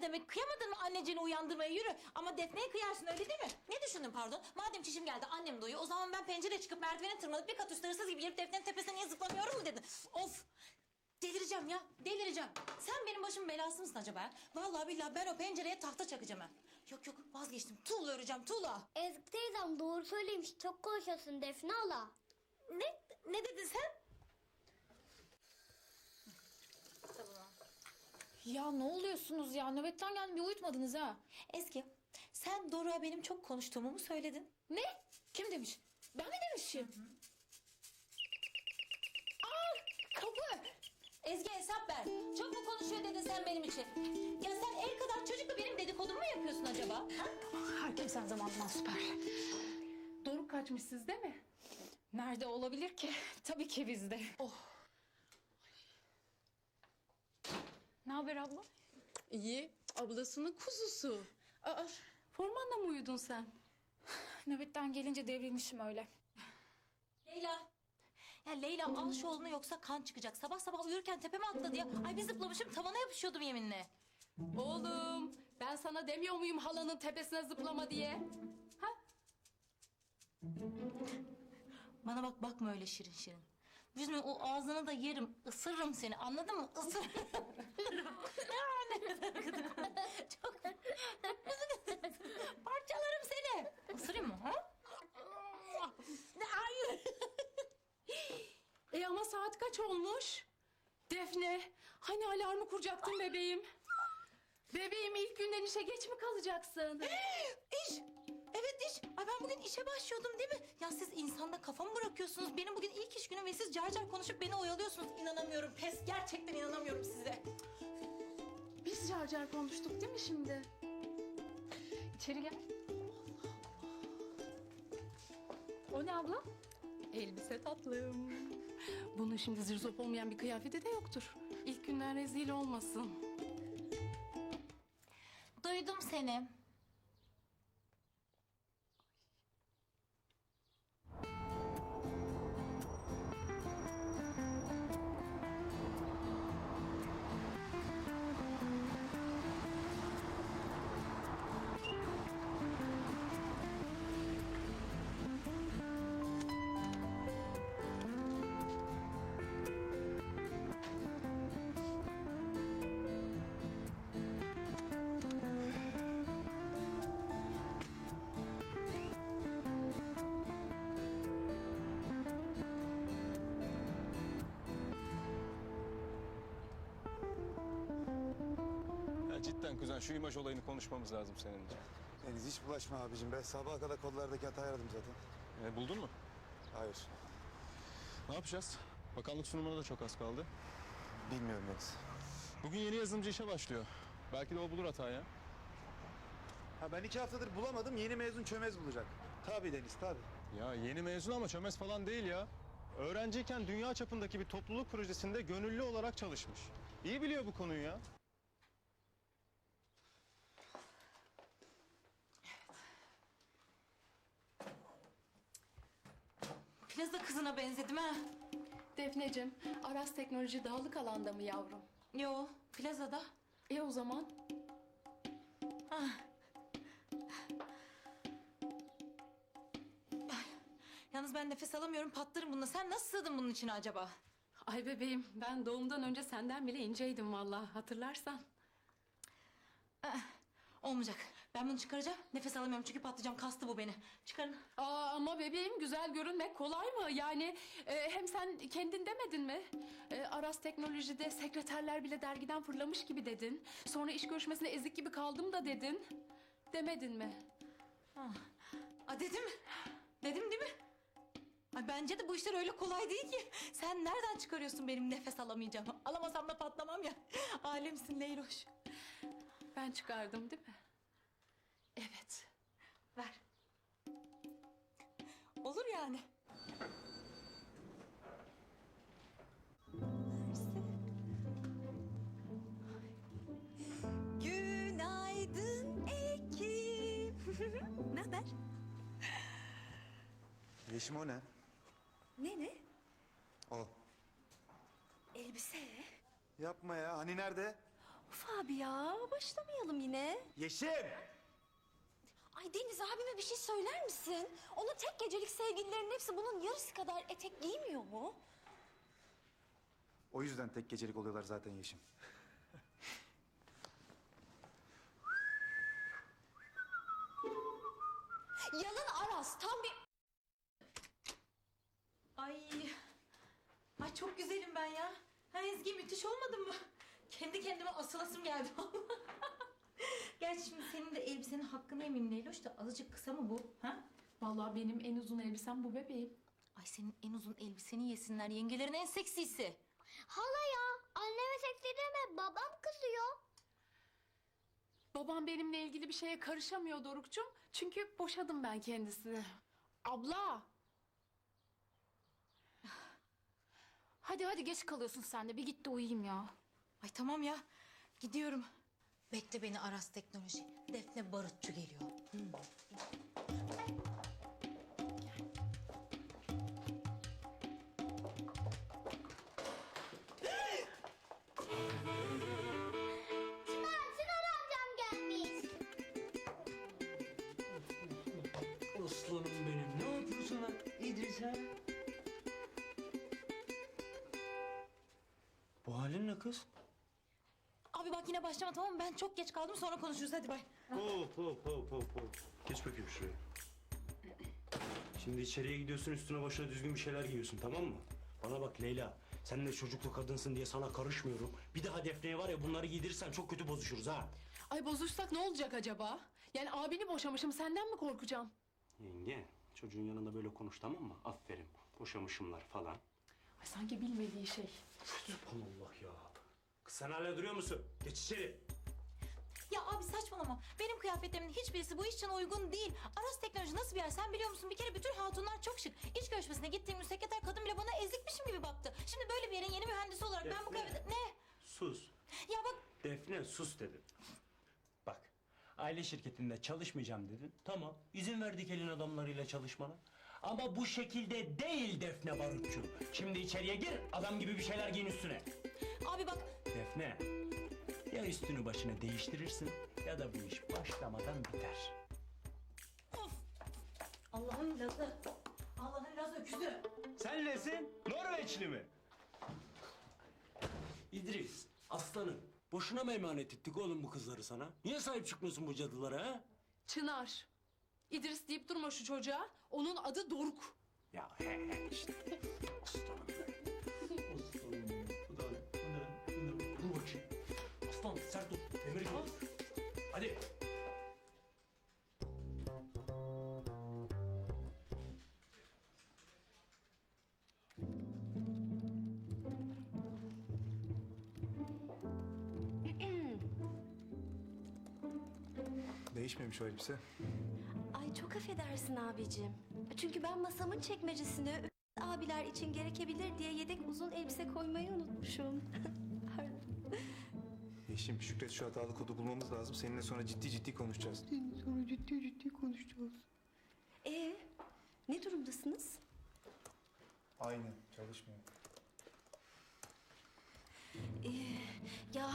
ne demek? Kıyamadın mı anneciğini uyandırmaya yürü. Ama Defne'ye kıyarsın öyle değil mi? Ne düşündün pardon? Madem çişim geldi annem doyuyor o zaman ben pencereye çıkıp merdivene tırmanıp bir kat üstü hırsız gibi girip Defne'nin tepesine niye zıplamıyorum mu dedin? Of! Delireceğim ya, delireceğim. Sen benim başımın belası mısın acaba? ya? Vallahi billahi ben o pencereye tahta çakacağım ha. Yok yok vazgeçtim. Tuğla öreceğim tuğla. Ezgi teyzem doğru söylemiş. Çok konuşuyorsun Defne hala. Ne? Ne dedin sen? Ya ne oluyorsunuz ya? Nöbetten geldim bir uyutmadınız ha. Ezgi, sen Doruk'a benim çok konuştuğumu mu söyledin? Ne? Kim demiş? Ben mi demişim? Aa kapı. Ezgi hesap ver. Çok mu konuşuyor dedin sen benim için? Ya sen el kadar çocukla benim dedikodumu mu yapıyorsun acaba? Ha? Herkes her zamandan süper. Doruk kaçmış sizde mi? Nerede olabilir ki? Tabii ki bizde. Oh. Ne haber abla? İyi. Ablasının kuzusu. Aa, formanla mı uyudun sen? Nöbetten gelince devrilmişim öyle. Leyla. Ya Leyla al şu oğlunu yoksa kan çıkacak. Sabah sabah uyurken tepeme atladı ya. Ay bir zıplamışım tavana yapışıyordum yeminle. Oğlum ben sana demiyor muyum halanın tepesine zıplama diye? Ha? Bana bak bakma öyle şirin şirin. Yüzme o ağzını da yerim. ısırırım seni anladın mı? Isırırım. Ya ne kadar gıdık. Çok Parçalarım seni. Isırayım mı? Ha? Hayır. E ama saat kaç olmuş? Defne, hani alarmı kuracaktın bebeğim? Bebeğim ilk günden işe geç mi kalacaksın? İş. Evet iş. Ay ben bugün işe başlıyordum değil mi? Ya siz insanda kafa mı bırakıyorsunuz? Benim bugün ilk iş günüm ve siz car car konuşup beni oyalıyorsunuz. İnanamıyorum. Pes gerçekten inanamıyorum size. Biz car car konuştuk değil mi şimdi? İçeri gel. O ne abla? Elbise tatlım. Bunun şimdi zirzop olmayan bir kıyafeti de yoktur. İlk günden rezil olmasın. Duydum seni. Ya cidden kuzen şu imaj olayını konuşmamız lazım seninle. Deniz hiç bulaşma abicim. Ben sabaha kadar kollardaki hatayı aradım zaten. E, buldun mu? Hayır. Ne yapacağız? Bakanlık sunumuna da çok az kaldı. Bilmiyorum Deniz. Bugün yeni yazılımcı işe başlıyor. Belki de o bulur hatayı. Ha ben iki haftadır bulamadım. Yeni mezun çömez bulacak. Tabii Deniz tabii. Ya yeni mezun ama çömez falan değil ya. Öğrenciyken dünya çapındaki bir topluluk projesinde gönüllü olarak çalışmış. İyi biliyor bu konuyu ya. Plaza kızına benzedim ha. Defneciğim, Aras Teknoloji dağlık alanda mı yavrum? Yo, plazada. E o zaman Yalnız ben nefes alamıyorum, patlarım bununla. Sen nasıl sığdın bunun içine acaba? Ay bebeğim ben doğumdan önce senden bile inceydim vallahi hatırlarsan. Olmayacak. Ben bunu çıkaracağım. Nefes alamıyorum çünkü patlayacağım. Kastı bu beni. Çıkarın. Aa, ama bebeğim güzel görünmek kolay mı? Yani e, hem sen kendin demedin mi? E, Aras Teknoloji'de sekreterler bile dergiden fırlamış gibi dedin. Sonra iş görüşmesine ezik gibi kaldım da dedin. Demedin mi? Aa, dedim. Dedim değil mi? Ay bence de bu işler öyle kolay değil ki. Sen nereden çıkarıyorsun benim nefes alamayacağımı? Alamasam da patlamam ya. Alemsin Leyloş. Ben çıkardım değil mi? Evet. Ver. Olur yani. Günaydın ekip. ne haber? Yeşim o ne? Ne ne? O. Elbise. Yapma ya. Hani nerede? Uf abi ya başlamayalım yine. Yeşim! Ay Deniz abime bir şey söyler misin? Onun tek gecelik sevgililerin hepsi bunun yarısı kadar etek giymiyor mu? O yüzden tek gecelik oluyorlar zaten Yeşim. Yalın Aras tam bir... Ay. Ay çok güzelim ben ya. Ha Ezgi müthiş olmadın mı? Kendi kendime asılasım geldi. Gerçi şimdi senin de elbisenin hakkını yemeyeyim Leyloş da azıcık kısa mı bu? Ha? Vallahi benim en uzun elbisem bu bebeğim. Ay senin en uzun elbiseni yesinler yengelerin en seksisi. Hala ya anneme seksi deme babam kızıyor. Babam benimle ilgili bir şeye karışamıyor Doruk'cum. Çünkü boşadım ben kendisini. Abla! Hadi hadi geç kalıyorsun sen de bir git de uyuyayım ya. Ay tamam ya gidiyorum. Bekle beni Aras Teknoloji. Defne Barutçu geliyor. Aslanım benim. Ne yapıyorsun lan İdris ha? Bu halin kız? Yine başlama tamam mı? Ben çok geç kaldım sonra konuşuruz hadi bay. Hop hop hop hop hop. Geç bakayım şuraya. Şimdi içeriye gidiyorsun üstüne başına düzgün bir şeyler giyiyorsun tamam mı? Bana bak Leyla. Sen de çocuklu kadınsın diye sana karışmıyorum. Bir daha Defne'ye var ya bunları giydirirsen çok kötü bozuşuruz ha. Ay bozuşsak ne olacak acaba? Yani abini boşamışım senden mi korkacağım? Yenge çocuğun yanında böyle konuş tamam mı? Aferin. Boşamışımlar falan. Ay sanki bilmediği şey. Subhanallah ya. Kız sen hala duruyor musun? Geç içeri. Ya abi saçmalama. Benim kıyafetlerimin hiçbirisi bu iş için uygun değil. Aras Teknoloji nasıl bir yer sen biliyor musun? Bir kere bütün hatunlar çok şık. İş görüşmesine gittiğim sekreter kadın bile bana ezikmişim gibi baktı. Şimdi böyle bir yerin yeni mühendisi olarak ben bu Defne. kıyafet... Ne? Sus. Ya bak Defne sus dedim. Bak aile şirketinde çalışmayacağım dedin. Tamam izin verdik elin adamlarıyla çalışmana. Ama bu şekilde değil Defne Barutçu. Şimdi içeriye gir adam gibi bir şeyler giyin üstüne. abi bak Defne ya üstünü başını değiştirirsin ya da bu iş başlamadan biter. of. Allah'ın lazı. Allah'ın lazı öküzü. Sen nesin? Norveçli mi? İdris, aslanım. Boşuna mı emanet ettik oğlum bu kızları sana? Niye sahip çıkmıyorsun bu cadılara ha? Çınar. İdris deyip durma şu çocuğa. Onun adı Doruk. Ya he he işte. Aslanım Değişmemiş o elbise. Ay çok affedersin abicim. Çünkü ben masamın çekmecesine abiler için gerekebilir diye yedek uzun elbise koymayı unutmuşum. Pardon. Yeşim Şükret şu hatalı kodu bulmamız lazım. Seninle sonra ciddi ciddi konuşacağız. Ee, ne durumdasınız? Aynen çalışmıyor. Ee, ya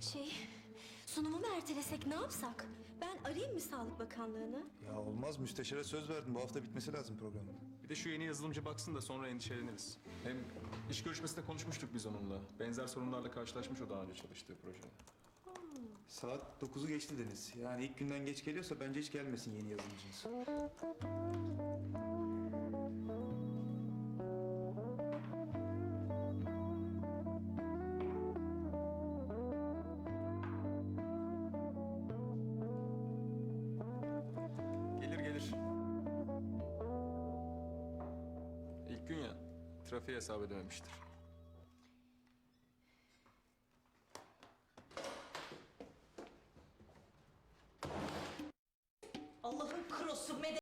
şey sunumu mu ertelesek ne yapsak? Ben arayayım mı Sağlık Bakanlığı'nı? Ya olmaz müsteşara söz verdim. Bu hafta bitmesi lazım programın. Bir de şu yeni yazılımcı baksın da sonra endişeleniriz. Hem iş görüşmesinde konuşmuştuk biz onunla. Benzer sorunlarla karşılaşmış o daha önce çalıştığı projede. Saat 9'u geçti Deniz. Yani ilk günden geç geliyorsa bence hiç gelmesin yeni yazılımcınız. Trafiği hesap edememiştir.